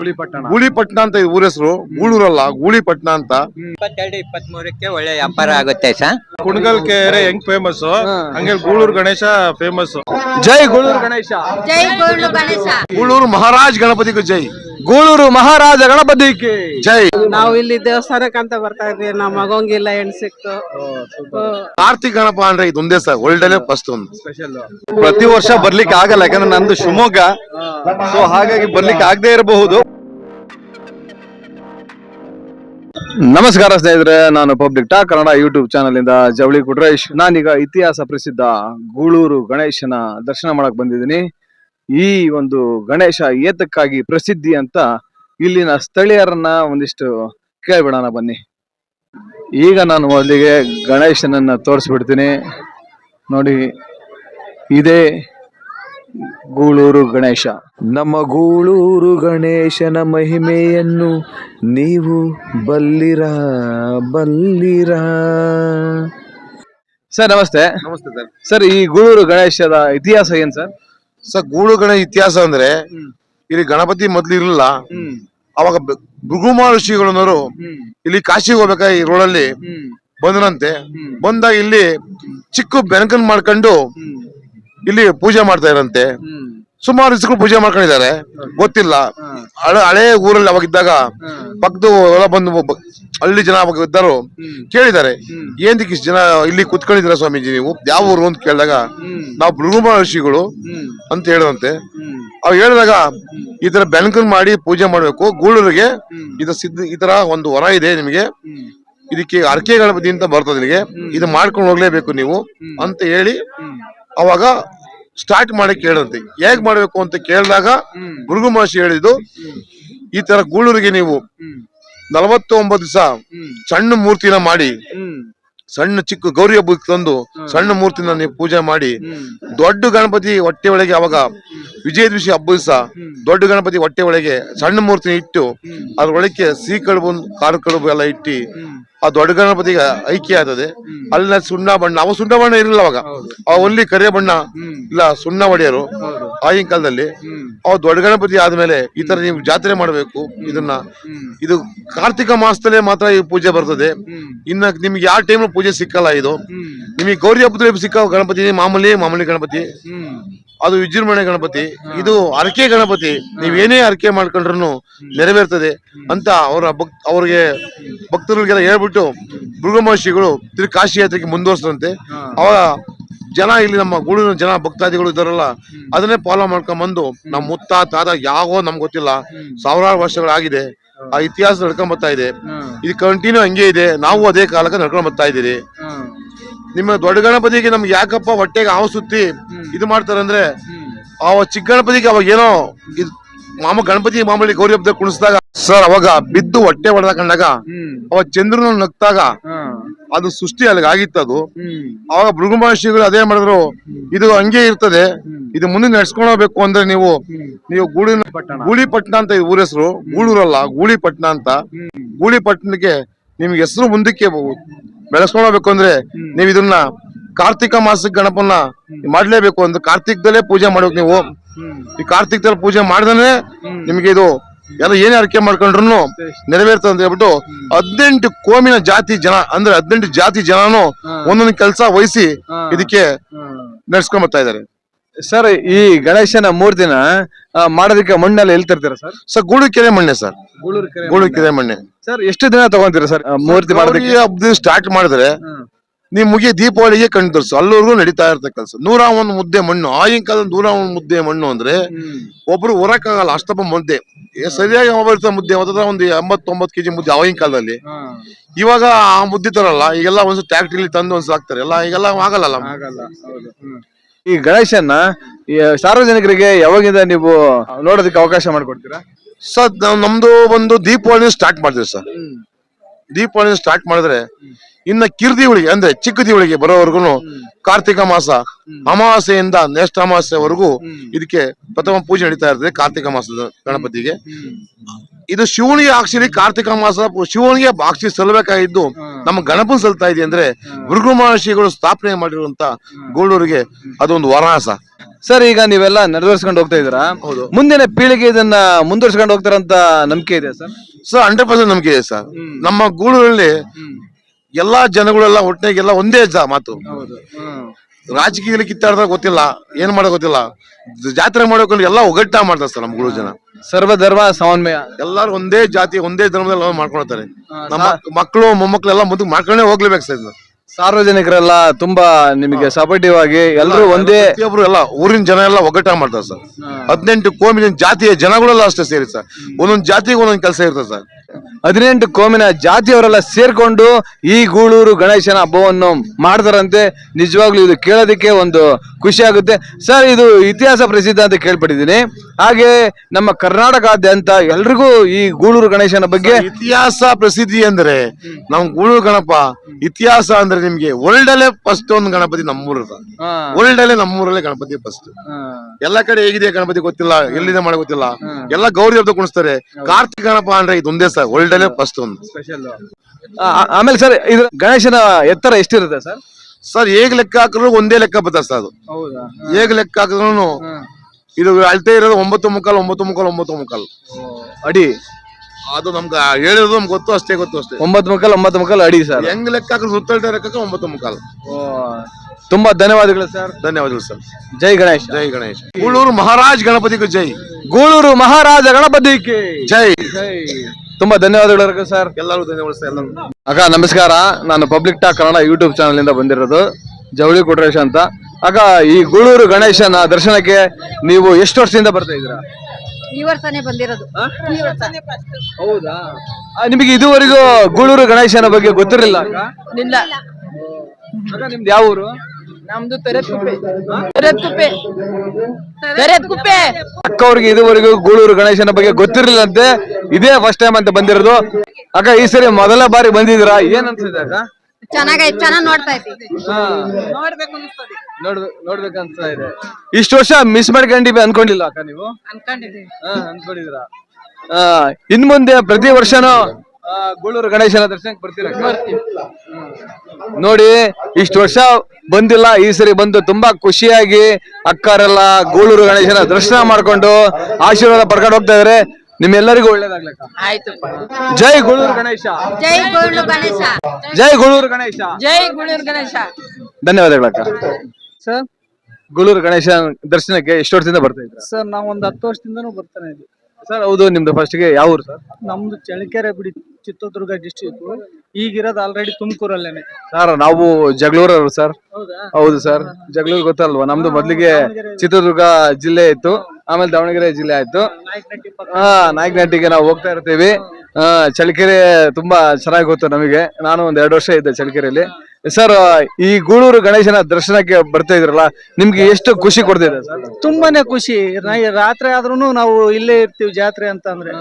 ಹುಳಿಪಟ್ಟಣ. ಅಂತ ಊರ ಹೆಸರು. ಗೂಳೂರಲ್ಲ ಗೂಳಿಪಟ್ಟಣ ಅಂತ. ಇಪ್ಪತ್ತೆರಡು ಇಪ್ಪತ್ತ್ ಮೂರಕ್ಕೆ ಒಳ್ಳೆ ವ್ಯಾಪಾರ ಆಗುತ್ತೆ ಸರ್ ಕುಣಗಲ್ ಕೆರೆ ಹೆಂಗ್ ಫೇಮಸ್ ಹಂಗೆ ಗೂಳೂರು ಗಣೇಶ ಫೇಮಸ್ ಜೈ ಗೂಳೂರು ಗಣೇಶ. ಜೈ ಗೋಲ್ಡ್ ಗಣೇಶ. ಗೂಳೂರು ಮಹಾರಾಜ್ ಗಣಪತಿಗೂ ಜೈ. ಗೂಳೂರು ಮಹಾರಾಜ ಗಣಪತಿಗೆ ಜೈ. ನಾವು ಇಲ್ಲಿ ದೇವಸ್ಥಾನಕ್ಕೆ ಅಂತ ಬರ್ತಾ ಇದ್ವಿ ನಮ್ಮ ಮಗಂಗಿಲ್ಲ ಹೆಣ್ ಸಿಕ್ತು ಕಾರ್ತಿಕ್ ಗಣಪ ಅಂದ್ರೆ ಇದು ಒಂದೇ ಸರ್ ವರ್ಲ್ಡ್ ಅಲ್ಲೇ ಫಸ್ಟ್ ಒಂದು. ಪ್ರತಿ ವರ್ಷ ಬರ್ಲಿಕ್ಕೆ ಆಗಲ್ಲ ಯಾಕಂದ್ರೆ ನಂದು ಶಿವಮೊಗ್ಗ. ಸೊ ಹಾಗಾಗಿ ಬರ್ಲಿಕ್ಕೆ ಆಗದೆ ಇರಬಹುದು. ನಮಸ್ಕಾರ ಸ್ನೇಹಿತರೆ, ನಾನು public talk Kannada YouTube channel ಇಂದ ಜವಳಿ ಕುಟ್ರೇಶ್ ನಾನೀಗ ಇತಿಹಾಸ ಪ್ರಸಿದ್ಧ ಗೂಳೂರು ಗಣೇಶನ ದರ್ಶನ ಮಾಡಕ್ ಬಂದಿದ್ದೀನಿ. ಈ ಒಂದು ಗಣೇಶ ಏತಕ್ಕಾಗಿ ಪ್ರಸಿದ್ಧಿ ಅಂತ ಇಲ್ಲಿನ ಸ್ಥಳೀಯರನ್ನ ಒಂದಿಷ್ಟು ಕೇಳ್ಬಿಡೋಣ ಬನ್ನಿ. ಈಗ ನಾನು ಮೊದಲಿಗೆ ಗಣೇಶನನ್ನ ತೋರಿಸ್ಬಿಡ್ತೀನಿ. ನೋಡಿ, ಇದೇ ಗೂಳೂರು ಗಣೇಶ. ನಮ್ಮ ಗೂಳೂರು ಗಣೇಶನ ಮಹಿಮೆಯನ್ನು ನೀವು ಬಲ್ಲಿರ ಬಲ್ಲಿರ. ಸರ್ ನಮಸ್ತೆ. ನಮಸ್ತೆ ಸರ್. ಸರ್ ಈ ಗೂಳೂರು ಗಣೇಶದ ಇತಿಹಾಸ ಏನ್ ಸರ್? ಸರ್ ಗೂಳು ಗಣೇಶ ಇತಿಹಾಸ ಅಂದ್ರೆ ಇಲ್ಲಿ ಗಣಪತಿ ಮೊದ್ಲು ಇರಲಿಲ್ಲ. ಅವಾಗ ಭೃಗುಮ ಋಷಿಗಳನ್ನವರು ಇಲ್ಲಿ ಕಾಶಿಗೆ ಹೋಗ್ಬೇಕಾ ಈ ರೋಡಲ್ಲಿ ಬಂದ್ರಂತೆ. ಬಂದಾಗ ಇಲ್ಲಿ ಚಿಕ್ಕ ಬೆನಕನ್ ಮಾಡ್ಕೊಂಡು ಇಲ್ಲಿ ಪೂಜೆ ಮಾಡ್ತಾ ಇರಂತೆ. ಸುಮಾರು ಇಸ್ಕೊಂಡು ಪೂಜೆ ಮಾಡ್ಕೊಂಡಿದ್ದಾರೆ. ಗೊತ್ತಿಲ್ಲ. ಹಳೆ ಹಳೆ ಊರಲ್ಲಿ ಅವಾಗ ಇದ್ದಾಗ ಪಕ್ಕದ ಎಲ್ಲ ಬಂದು ಹಳ್ಳಿ ಜನ ಅವಾಗ ಇದ್ದರು. ಕೇಳಿದ್ದಾರೆ. ಏನಕ್ಕೆ ಇಷ್ಟು ಜನ ಇಲ್ಲಿ ಕುತ್ಕೊಂಡಿದ್ದೀರಾ ಸ್ವಾಮೀಜಿ ನೀವು? ಯಾವ ಊರು ಅಂತ ಕೇಳಿದಾಗ ನಾವು ಭೃಗುಮ ಋಷಿಗಳು ಅಂತ ಹೇಳಿದಂತೆ. ಅವ್ ಹೇಳಿದಾಗ ಈ ತರ ಬೆನ್ಕನ್ ಮಾಡಿ ಪೂಜೆ ಮಾಡ್ಬೇಕು. ಗೂಳೂರಿಗೆ ಇದು ಸಿದ್ಧ ಈ ತರ ಒಂದು ವರ ಇದೆ ನಿಮಗೆ. ಇದಕ್ಕೆ ಅರ್ಕೆ ಗಣಪತಿ ಅಂತ ಬರ್ತದೆ ನಿಮಗೆ. ಇದು ಮಾಡ್ಕೊಂಡು ಹೋಗ್ಲೇಬೇಕು ನೀವು ಅಂತ ಹೇಳಿ ಅವಾಗ ಸ್ಟಾರ್ಟ್ ಮಾಡಿ ಕೇಳಂತೆ. ಹೇಗ್ ಮಾಡ್ಬೇಕು ಅಂತ ಕೇಳಿದಾಗ ಗುರುಗು ಮಹರ್ಷಿ ಹೇಳಿದ್ದು ಈ ತರ ಗೂಳೂರಿಗೆ ನೀವು ನಲವತ್ತೊಂಬತ್ತು ದಿವಸ ಸಣ್ಣ ಮೂರ್ತಿನ ಮಾಡಿ ಸಣ್ಣ ಚಿಕ್ಕ ಗೌರಿ ಹಬ್ಬಕ್ಕೆ ತಂದು ಸಣ್ಣ ಮೂರ್ತಿನ ನೀವು ಪೂಜೆ ಮಾಡಿ. ದೊಡ್ಡ ಗಣಪತಿ ಹೊಟ್ಟೆ ಒಳಗೆ ಅವಾಗ ವಿಜಯದಶಿ ಹಬ್ಬ ದಿವಸ ದೊಡ್ಡ ಗಣಪತಿ ಹೊಟ್ಟೆ ಒಳಗೆ ಸಣ್ಣ ಮೂರ್ತಿನ ಇಟ್ಟು ಅದ್ರೊಳಕ್ಕೆ ಸಿಹಿ ಕಡುಬು ಕಾರ್ ಕಡುಬು ಎಲ್ಲ ಇಟ್ಟು ಆ ದೊಡ್ಡ ಗಣಪತಿಗೆ ಐಕ್ಯ ಆಗ್ತದೆ. ಅಲ್ಲಿನ ಸುಣ್ಣ ಬಣ್ಣ ಅವ ಸುಣ್ಣ ಬಣ್ಣ ಇರಲಿಲ್ಲ ಅವಾಗ. ಅವ ಒಲ್ಲಿ ಕರಿಯ ಬಣ್ಣ ಇಲ್ಲ ಸುಣ್ಣ ಹೊಡೆಯರು ಆಗಿನ ಕಾಲದಲ್ಲಿ ಅವ್ರು ದೊಡ್ಡ ಗಣಪತಿ ಆದ್ಮೇಲೆ ಈ ತರ ನೀವು ಜಾತ್ರೆ ಮಾಡಬೇಕು ಇದನ್ನ. ಇದು ಕಾರ್ತಿಕ ಮಾಸದಲ್ಲೇ ಮಾತ್ರ ಈ ಪೂಜೆ ಬರ್ತದೆ. ಇನ್ನ ನಿಮ್ಗೆ ಯಾವ ಟೈಮ್ ಪೂಜೆ ಸಿಕ್ಕಲ್ಲ ಇದು. ನಿಮಗೆ ಗೌರಿ ಹಬ್ಬದಲ್ಲಿ ಸಿಕ್ಕ ಗಣಪತಿ? ಮಾಮೂಲಿ ಮಾಮೂಲಿ ಗಣಪತಿ. ಅದು ವಿಜೃಂಭಣೆ ಗಣಪತಿ. ಇದು ಅರಕೆ ಗಣಪತಿ. ನೀವೇನೇ ಏನೇ ಅರಕೆ ಮಾಡ್ಕೊಂಡ್ರು ನೆರವೇರ್ತದೆ. ಅಂತ ಅವರ ಭಕ್ ಅವ್ರಿಗೆ ಭಕ್ತರಿಗೆಲ್ಲ ಹೇಳ್ಬಿಟ್ಟು ಮಹರ್ಷಿಗಳು ತಿರು ಕಾಶಿ ಯಾತ್ರೆಗೆ ಮುಂದುವರ್ಸದಂತೆ ಅವಾಗ ಜನ ಇಲ್ಲಿ ನಮ್ಮ ಗೂಡಿನ ಜನ ಭಕ್ತಾದಿಗಳು ಇದ್ದಾರಲ್ಲ ಅದನ್ನೇ ಫಾಲೋ ಮಾಡ್ಕೊಂಡ್ ಬಂದು ನಮ್ಮ ಮುತ್ತ ತಾತ ಯಾವೋ ನಮ್ಗೆ ಗೊತ್ತಿಲ್ಲ ಸಾವಿರಾರು ವರ್ಷಗಳಾಗಿದೆ ಆ ಇತಿಹಾಸ ನಡ್ಕೊಂಡ್ ಬರ್ತಾ ಇದೆ. ಇದು ಕಂಟಿನ್ಯೂ ಹಂಗೆ ಇದೆ ನಾವು ಅದೇ ಕಾಲಕ್ಕೆ ನಡ್ಕೊಂಡ್ ಬರ್ತಾ ಇದ್ದೀರಿ. ನಿಮ್ಮ ದೊಡ್ಡ ಗಣಪತಿಗೆ ನಮ್ಗೆ ಯಾಕಪ್ಪ ಹೊಟ್ಟೆಗೆ ಹಾವು ಸುತ್ತಿ ಇದು ಮಾಡ್ತಾರಂದ್ರೆ ಆ ಚಿಕ್ಕ ಗಣಪತಿಗೆ ಅವಾಗ ಏನೋ ಇದು ಮಾಮ ಗಣಪತಿ ಮಾಮೂಲಿ ಗೌರಿ ಹಬ್ಬದ ಕುಣಿಸಿದಾಗ ಸರ್ ಅವಾಗ ಬಿದ್ದು ಹೊಟ್ಟೆ ಹೊಡೆದ ಕಂಡಾಗ ಅವಾಗ ಚಂದ್ರನ ನಗ್ತಾಗ ಅದು ಸೃಷ್ಟಿ ಅಲ್ಲಿಗೆ ಆಗಿತ್ತು ಅದು. ಅವಾಗ ಭೃಗು ಮಹರ್ಷಿಗಳು ಅದೇ ಮಾಡಿದ್ರು. ಇದು ಹಂಗೆ ಇರ್ತದೆ. ಇದು ಮುಂದೆ ನಡ್ಸ್ಕೊಂಡು ಹೋಗ್ಬೇಕು ಅಂದ್ರೆ ನೀವು ನೀವು ಗೂಳಿ ಗೂಳಿಪಟ್ಟಣ. ಅಂತ ಊರ ಹೆಸರು. ಗೂಳೂರಲ್ಲ ಗೂಳಿಪಟ್ಟಣ ಅಂತ. ಗೂಳಿಪಟ್ಟಣಕ್ಕೆ ನಿಮ್ಗೆ ಹೆಸರು ಮುಂದಕ್ಕೆ ಬೆಳೆಸ್ಕೊಂಡು ಹೋಗ್ಬೇಕು ಅಂದ್ರೆ ನೀವು ಇದನ್ನ ಕಾರ್ತಿಕ ಮಾಸಕ್ಕೆ ಗಣಪನ್ನ ಮಾಡ್ಲೇಬೇಕು ಅಂದ್ರೆ ಕಾರ್ತಿಕದಲ್ಲೇ ಪೂಜೆ ಮಾಡ್ಬೇಕು ನೀವು. ಈ ಕಾರ್ತಿಕದಲ್ಲಿ ಪೂಜೆ ಮಾಡಿದ್ರೆ ನಿಮ್ಗೆ ಇದು ಎಲ್ಲ ಏನೇ ಅರಿಕೆ ಮಾಡ್ಕೊಂಡ್ರು ನೆರವೇರ್ತದೆ ಅಂತ ಹೇಳ್ಬಿಟ್ಟು ಹದಿನೆಂಟು ಕೋಮಿನ ಜಾತಿ ಜನ ಅಂದ್ರೆ ಹದಿನೆಂಟು ಜಾತಿ ಜನನು ಒಂದೊಂದು ಕೆಲಸ ವಹಿಸಿ ಇದಕ್ಕೆ ನಡ್ಸ್ಕೊಂಡ್ ಬರ್ತಾ ಇದಾರೆ ಸರ್ ಈ ಗಣೇಶನ ಮೂರ್ತಿನ ಮಾಡೋದಕ್ಕೆ ಮಣ್ಣೆಲ್ಲ ಎಲ್ಲಿ ತರ್ತೀರಾ ಸರ್? ಸರ್ ಗೂಡು ಕೆರೆ ಮಣ್ಣೆ ಸರ್. ಗೂಳು ಗೂಡು ಕೆರೆ ಮಣ್ಣೆ. ಸರ್ ಎಷ್ಟು ದಿನ ತಗೊಂತೀರಾ ಸರ್ ಮೂರ್ತಿ ಮಾಡೋದಕ್ಕೆ? ಸ್ಟಾರ್ಟ್ ಮಾಡಿದ್ರೆ ನೀವು ಮುಗಿ ದೀಪಾವಳಿಗೆ ಕಣ್ಣು ತರ್ಸು. ಅಲ್ಲೂರ್ಗು ನಡೀತಾ ಇರ್ತಕ್ಕ ಕೆಲಸ. ನೂರ ಒಂದು ಮುದ್ದೆ ಮಣ್ಣು. ಆಗಿನ ಕಾಲದ ನೂರ ಒಂದು ಮುದ್ದೆ ಮಣ್ಣು ಅಂದ್ರೆ ಒಬ್ರು ಹೊರಕ್ಕಾಗಲ್ಲ ಅಷ್ಟಪ್ಪ ಮುದ್ದೆ. ಸರಿಯಾಗಿ ಹೋಗ್ಬಿಡ್ತಾ ಮುದ್ದೆ ಒಂದ್ರ ಒಂದು ಎಂಬತ್ತೊಂಬತ್ತು ಕೆಜಿ ಮುದ್ದೆ ಆಗಿನ ಕಾಲದಲ್ಲಿ. ಇವಾಗ ಆ ಮುದ್ದೆ ತರಲ್ಲ ಈಗೆಲ್ಲ ಒಂದ್ಸಲ ಟ್ಯಾಕ್ಟ್ರಿಲಿ ತಂದು ಒಂದ್ಸಲ ಹಾಕ್ತಾರೆ. ಎಲ್ಲ ಈಗೆಲ್ಲ ಆಗಲ್ಲ ಈ ಗಣೇಶನ್ನ ಸಾರ್ವಜನಿಕರಿಗೆ ಯಾವಾಗಿಂದ ನೀವು ನೋಡೋದಕ್ಕೆ ಅವಕಾಶ ಮಾಡಿಕೊಡ್ತೀರಾ? ಸರ್ ನಾವ್ ನಮ್ದು ಒಂದು ದೀಪಾವಳಿ ಸ್ಟಾರ್ಟ್ ಮಾಡ್ತೀವಿ ಸರ್. ದೀಪಾವಳಿ ಸ್ಟಾರ್ಟ್ ಮಾಡಿದ್ರೆ ಇನ್ನ ಕಿರ್ದಿವಳಿಗೆ ಅಂದ್ರೆ ಚಿಕ್ಕ ದಿವಳಿಗೆ ಬರೋವರೆಗೂ ಕಾರ್ತಿಕ ಮಾಸ ಅಮಾವಾಸ್ಯೆಯಿಂದ ನೆಕ್ಸ್ಟ್ ಅಮಾವಾಸ್ಯವರೆಗೂ ಇದಕ್ಕೆ ಪ್ರಥಮ ಪೂಜೆ ನಡೀತಾ ಇರ್ತದೆ ಕಾರ್ತಿಕ ಮಾಸದ ಗಣಪತಿಗೆ. ಇದು ಶಿವನಿಗೆ ಆಕ್ಚುಲಿ ಕಾರ್ತಿಕ ಮಾಸ ಶಿವನಿಗೆ ಆಕ್ಷಿ ಸಲ್ಲಬೇಕಾಗಿದ್ದು ನಮ್ಮ ಗಣಪನ್ ಸಲ್ತಾ ಇದೆ ಅಂದ್ರೆ ಭೃಗು ಮಹರ್ಷಿಗಳು ಸ್ಥಾಪನೆ ಮಾಡಿರುವಂತ ಗೋಳೂರಿಗೆ ಅದೊಂದು ವರಾಸ ಸರ್ ಈಗ ನೀವೆಲ್ಲ ನೆರವೇರಿಸ್ಕೊಂಡು ಹೋಗ್ತಾ ಇದ್ದೀರಾ? ಮುಂದಿನ ಪೀಳಿಗೆ ಇದನ್ನ ಮುಂದುವರ್ಸ್ಕೊಂಡು ಹೋಗ್ತಾರಂತ ನಂಬಿಕೆ ಇದೆ ಸರ್? ಸರ್ ಹಂಡ್ರೆಡ್ ಪರ್ಸೆಂಟ್ ನಂಬಿಕೆ ಇದೆ ಸರ್. ನಮ್ಮ ಗೂಳೂರಲ್ಲಿ ಎಲ್ಲಾ ಜನಗಳೆಲ್ಲ ಒಟ್ಟಿನಾಗೆಲ್ಲ ಒಂದೇ ಜ ಮಾತು. ರಾಜಕೀಯದಲ್ಲಿ ಕಿತ್ತಾಡ್ದಾಗ ಗೊತ್ತಿಲ್ಲ ಏನ್ ಮಾಡೋ ಗೊತ್ತಿಲ್ಲ. ಜಾತ್ರೆ ಮಾಡೋಕೆ ಎಲ್ಲ ಒಗ್ಗಟ್ಟ ಮಾಡ್ತಾರೆ ಸರ್ ನಮ್ಮ ಗುರು ಜನ. ಸರ್ವಧರ್ಮ ಸಮನ್ವಯ. ಎಲ್ಲಾರು ಒಂದೇ ಜಾತಿ ಒಂದೇ ಧರ್ಮದಲ್ಲಿ ಮಾಡ್ಕೊಳ್ತಾರೆ. ನಮ್ಮ ಮಕ್ಕಳು ಮೊಮ್ಮಕ್ಕಳು ಎಲ್ಲ ಮುಂದಕ್ಕೆ ಮಾಡ್ಕೊಂಡೇ ಹೋಗ್ಲೇಬೇಕು ಸರ್. ಸಾರ್ವಜನಿಕರೆಲ್ಲ ತುಂಬಾ ನಿಮಗೆ ಸಪೋರ್ಟಿವ್ ಆಗಿ ಎಲ್ಲರೂ ಒಂದೇ ಪ್ರತಿಯೊಬ್ರು ಎಲ್ಲ ಊರಿನ ಜನ ಎಲ್ಲ ಒಗ್ಗಟ್ಟ ಮಾಡ್ತಾರೆ ಸರ್. ಹದಿನೆಂಟು ಕೋಮಿನ ಜಾತಿಯ ಜನಗಳೆಲ್ಲ ಅಷ್ಟೇ ಸೇರಿ ಸರ್. ಒಂದೊಂದು ಜಾತಿಗೆ ಒಂದೊಂದು ಕೆಲಸ ಇರ್ತದೆ ಸರ್. ಹದಿನೆಂಟು ಕೋಮಿನ ಜಾತಿಯವರೆಲ್ಲ ಸೇರ್ಕೊಂಡು ಈ ಗೂಳೂರು ಗಣೇಶನ ಹಬ್ಬವನ್ನು ಮಾಡ್ತಾರಂತೆ. ನಿಜವಾಗ್ಲೂ ಇದು ಕೇಳೋದಕ್ಕೆ ಒಂದು ಖುಷಿ ಆಗುತ್ತೆ. ಸರ್ ಇದು ಇತಿಹಾಸ ಪ್ರಸಿದ್ಧ ಅಂತ ಕೇಳ್ಪಟ್ಟಿದ್ದೀನಿ. ಹಾಗೆ ನಮ್ಮ ಕರ್ನಾಟಕಾದ್ಯಂತ ಎಲ್ರಿಗೂ ಈ ಗೂಳೂರು ಗಣೇಶನ ಬಗ್ಗೆ ಇತಿಹಾಸ ಪ್ರಸಿದ್ಧಿ ಅಂದ್ರೆ ನಮ್ ಗೂಳೂರು ಗಣಪ ಇತಿಹಾಸ ಅಂದ್ರೆ ನಿಮ್ಗೆ ವರ್ಲ್ಡ್ ಅಲ್ಲೇ ಫಸ್ಟ್ ಒಂದು ಗಣಪತಿ ನಮ್ಮೂರ ವರ್ಲ್ಡ್ ಅಲ್ಲೇ ನಮ್ಮೂರಲ್ಲೇ ಗಣಪತಿ ಫಸ್ಟ್ ಎಲ್ಲಾ ಕಡೆ ಹೇಗಿದೆ ಗಣಪತಿ ಗೊತ್ತಿಲ್ಲ ಎಲ್ಲಿದೆ ಮಾಡೋ ಗೊತ್ತಿಲ್ಲ. ಎಲ್ಲ ಗೌರಿ ಹಬ್ಬ ಕುಣಿಸ್ತಾರೆ ಕಾರ್ತಿಕ ಗಣಪ ಅಂದ್ರೆ ಇದೊಂದೇ ಸರ್ ವರ್ಲ್ಡ್ ಅಲ್ಲೇ ಫಸ್ಟ್ ಒಂದು. ಆಮೇಲೆ ಸರ್ ಇದು ಗಣೇಶನ ಎತ್ತರ ಎಷ್ಟಿರುತ್ತೆ ಸರ್ ಸರ್ ಹೇಗ್ ಲೆಕ್ಕ ಹಾಕಿದ್ರು ಒಂದೇ ಲೆಕ್ಕ ಬರ್ತದೆ ಸರ್ ಅದು. ಹೌದಾ? ಹೇಗ್ ಲೆಕ್ಕ ಹಾಕಿದ್ರು ಇದು ಅಳತೆ ಇರೋದು ಒಂಬತ್ತು ಮುಕ್ಕಾಲು ಒಂಬತ್ತು ಮುಕ್ಕಾಲು ಒಂಬತ್ತು ಮುಕ್ಕಾಲು. ಅಡಿ. ಅದು ನಮ್ಗೆ ಹೇಳಿರೋದು ನಮ್ಗೆ ಗೊತ್ತು ಅಷ್ಟೇ ಗೊತ್ತು ಅಷ್ಟೇ. ಒಂಬತ್ತು ಮುಕ್ಕಲ್ ಒಂಬತ್ತು ಮುಕ್ಕಲ್ ಅಡಿ ಸರ್ ಹೆಂಗ್ ಲೆಕ್ಕ ಹಾಕಿದ್ರು ಸುತ್ತಳತೆ ಲೆಕ್ಕ ಒಂಬತ್ತು ಮುಕ್ಕಾಲು. ತುಂಬಾ ಧನ್ಯವಾದಗಳು ಸರ್ ಧನ್ಯವಾದಗಳು ಸರ್ ಜೈ ಗಣೇಶ್. ಜೈ ಗಣೇಶ್. ಗೂಳೂರು ಮಹಾರಾಜ್ ಗಣಪತಿಗೂ ಜೈ. ಗೂಳೂರು ಮಹಾರಾಜ ಜೈ. ಜೈ. ತುಂಬಾ ಧನ್ಯವಾದಗಳು ಸರ್. ಎಲ್ಲರೂ ಧನ್ಯವಾದ ಸರ್ ಎಲ್ಲರೂ ಅಕ್ಕ ನಮಸ್ಕಾರ. ನಾನು public talk Kannada YouTube channel ಇಂದ ಬಂದಿರೋದು ಜವಳಿ ಕೊಟ್ರೇಶ್ ಅಂತ. ಅಕ್ಕ ಈ ಗೂಳೂರು ಗಣೇಶನ ದರ್ಶನಕ್ಕೆ ನೀವು ಎಷ್ಟು ವರ್ಷದಿಂದ ಬರ್ತಾ ಇದ್ದೀರಾ? ಈ ವರ್ಷನೇ ಬಂದಿರೋದು. ಹೌದಾ? ನಿಮಗೆ ಇದುವರೆಗೂ ಗೂಳೂರು ಗಣೇಶನ ಬಗ್ಗೆ ಗೊತ್ತಿರಲಿಲ್ಲ ಇಲ್ಲ. ನಿಮ್ದು ಯಾವ ಊರು? ನಮ್ದು ಕುಪ್ಪೆ. ತೆರೆದ್ ಕುಪ್ಪೆ. ಅಕ್ಕ ಅವ್ರಿಗೆ ಇದುವರೆಗೂ ಗೂಳೂರು ಗಣೇಶನ ಬಗ್ಗೆ ಗೊತ್ತಿರಲಿಲ್ಲಂತೆ. ಇದೇ ಫಸ್ಟ್ ಟೈಮ್ ಅಂತ ಬಂದಿರೋದು. ಅಕ್ಕ ಈ ಸರಿ ಮೊದಲ ಬಾರಿ ಬಂದಿದ್ದೀರಾ? ಏನ್ ಅನ್ಸಿದೆ ಅಕ್ಕ? ಚೆನ್ನಾಗೈತೆ ಚೆನ್ನಾಗಿ ನೋಡ್ತಾ ಇದ್ದೀವಿ. ನೋಡ್ಬೇಕು ನೋಡ್ಬೇಕು ಅನ್ಸ್ತಾ ಇದೆ. ಇಷ್ಟು ವರ್ಷ ಮಿಸ್ ಮಾಡ್ಕೊಂಡಿವಿ ಅನ್ಕೊಂಡಿಲ್ಲ ಅಕ್ಕ ನೀವು? ಅನ್ಕೊಂಡಿದ್ದೀವಿ. ಹಾ, ಅನ್ಕೊಂಡಿದ್ದೀರಾ? ಇನ್ ಮುಂದೆ ಪ್ರತಿ ವರ್ಷನೂ ಗೂಳೂರು ಗಣೇಶನ ದರ್ಶನಕ್ಕೆ ಬರ್ತೀರಾ? ನೋಡಿ ಇಷ್ಟು ವರ್ಷ ಬಂದಿಲ್ಲ. ಈ ಸರಿ ಬಂದು ತುಂಬಾ ಖುಷಿಯಾಗಿ ಅಕ್ಕರೆಲ್ಲ ಗೂಳೂರು ಗಣೇಶನ ದರ್ಶನ ಮಾಡ್ಕೊಂಡು ಆಶೀರ್ವಾದ ಪಡ್ಕೊಂಡು ಹೋಗ್ತಾ ಇದ್ರೆ. ನಿಮ್ಮೆಲ್ಲರಿಗೂ ಒಳ್ಳೇದಾಗ್ಲಕ್ಕ ಆಯ್ತು ಜೈ ಗುಳೂರು ಗಣೇಶ. ಜೈ ಗುಳೂರು ಗಣೇಶ. ಜೈ ಗೂಳೂರು ಗಣೇಶ. ಜೈ ಗುಳೂರು ಗಣೇಶ. ಧನ್ಯವಾದಗಳಕ್ಕ ಸರ್? ಗುಳೂರು ಗಣೇಶ ದರ್ಶನಕ್ಕೆ ಎಷ್ಟು ವರ್ಷದಿಂದ ಬರ್ತಾ ಇದ್ರ ಸರ್ ನಾವು ಒಂದ್ ಹತ್ತು ವರ್ಷದಿಂದನೂ ಬರ್ತಾನೆ ಇದ್ವಿ ಸರ್ ಹೌದು ನಿಮ್ದು ಫಸ್ಟ್ಗೆ ಯಾವ ಊರು ಸರ್? ನಮ್ದು ಚಳ್ಳಕೆರೆ ಬಿಡಿ ಚಿತ್ರದುರ್ಗ ಡಿಸ್ಟ್ರಿಕ್ಟ್ ಈಗಿರೋದು ಆಲ್ರೆಡಿ ತುಮಕೂರಲ್ಲೇನೆ. ಸರ್ ನಾವು ಜಗಳೂರವ್ರು ಸರ್. ಹೌದಾ? ಹೌದು ಸರ್ ಜಗಳೂರು ಗೊತ್ತಲ್ವಾ? ನಮ್ದು ಮೊದ್ಲಿಗೆ ಚಿತ್ರದುರ್ಗ ಜಿಲ್ಲೆ ಇತ್ತು ಆಮೇಲೆ ದಾವಣಗೆರೆ ಜಿಲ್ಲೆ ಆಯ್ತು. ನಾಯಕನಟ್ಟಿ ಪಕ್ಕ. ಹಾ ನಾಯಕನಹಟ್ಟಿಗೆ ನಾವು ಹೋಗ್ತಾ ಇರ್ತೀವಿ. ಆ ಚಳ್ಳಕೆರೆ ತುಂಬಾ ಚೆನ್ನಾಗಿ ಗೊತ್ತು ನಮಗೆ. ನಾನು ಒಂದ್ ಎರಡು ವರ್ಷ ಇದ್ದೆ ಚಳ್ಳಕೆರೆಯಲ್ಲಿ ಸರ್ ಈ ಗೂಳೂರು ಗಣೇಶನ ದರ್ಶನಕ್ಕೆ ಬರ್ತಾ ಇದ್ರಲ್ಲ ನಿಮ್ಗೆ ಎಷ್ಟು ಖುಷಿ ಕೊಡ್ತಿದೆ ಸರ್ ತುಂಬಾನೇ ಖುಷಿ. ನೈ- ರಾತ್ರಿ ಆದ್ರೂ ನಾವು ಇಲ್ಲೇ ಇರ್ತೀವಿ ಜಾತ್ರೆ ಅಂತ ಅಂದ್ರೆ.